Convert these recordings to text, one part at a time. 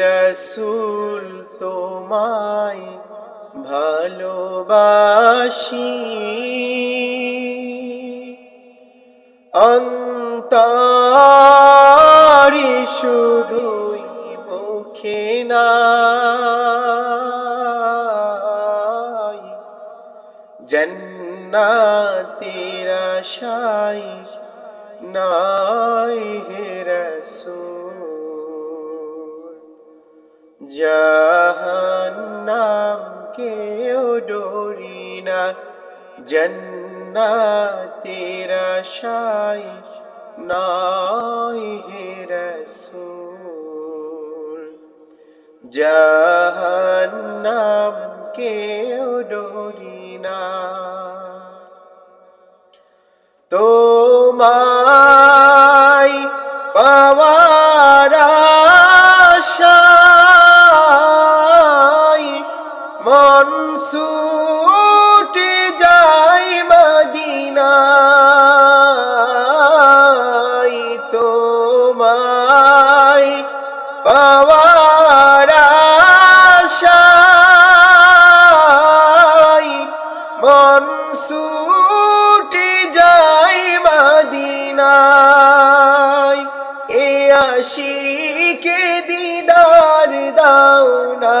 রসুল তোমায় ভালোবাসি। অন্তরি শুধুই মুখে নাই। জন্নাতের আশাই নাই হে রসুল। জাহান্নাম কেউ ডরি না জন্নাতের আশাই নাই হে রসুল। জাহান্নাম কেউ ডরি না। তোমায় ছুটে যায় মদিনায় তোমায় পাওয়ার আশায়। মন ছুটে যায় মদিনায়। এ আশিকে দিদার দাও না।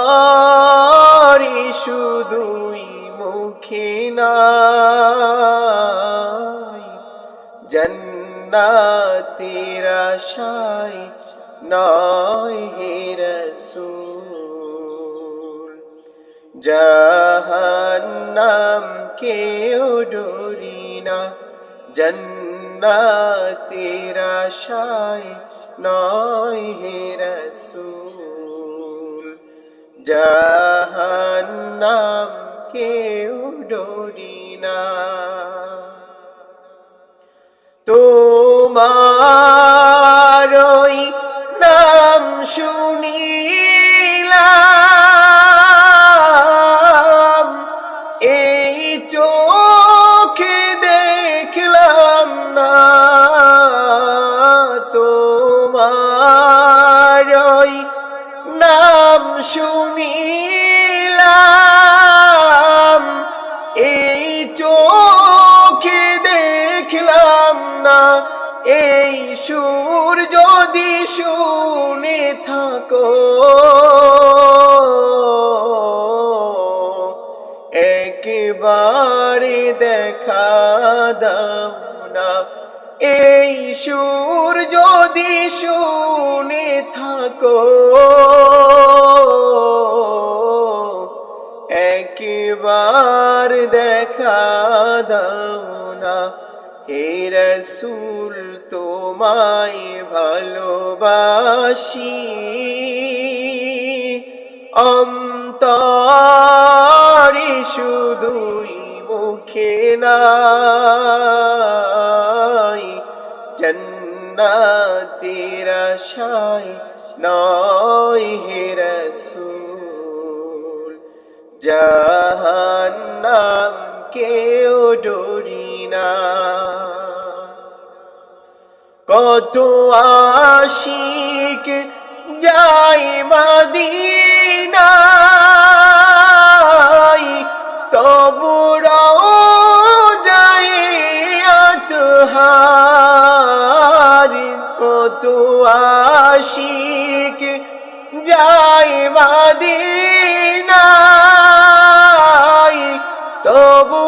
শুধুই মুখে নাই। জন্নাতের আশায় নয় হে রসুল। জাহান্নাম কেউ ডরি না। জন্নাতের আশায় নয় হে রসুল। জাহান্নাম কেউ ডরি না। তোমার নাম শুনিলাম শুনিলাম, এই চোখে দেখলাম না, এই সুর যদি শুনে থাকো। একবারে দেখা দাও না, এই সুর যদি শুনে থাকো। একবার দেখা দাও না। হে রসুল, তোমায় ভালোবাসি। অন্তরি শুধুই মুখে নাই। জন্নাতের আশায় নয় হে রসুল। জাহান্নাম কেউ ডরি না। কত আশিক যাই মদিনায় তবুরাও যাই আতহার। কত আশিক যাই মদিনায় তবুরাও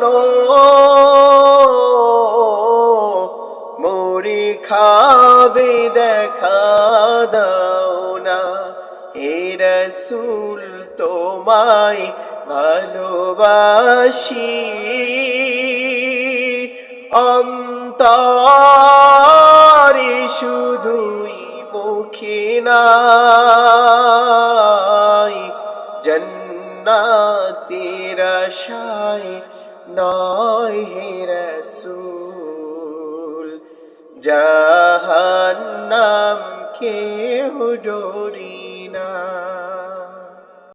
শোনো। মুড়ি খাবে দেখা দাও না। হে রসুল তোমায় ভালোবাসি। অন্তরে শুধুই মুখে নাই। জন্নাতের আশায় নয় রসুল জাহান্নাম কেউ ডরি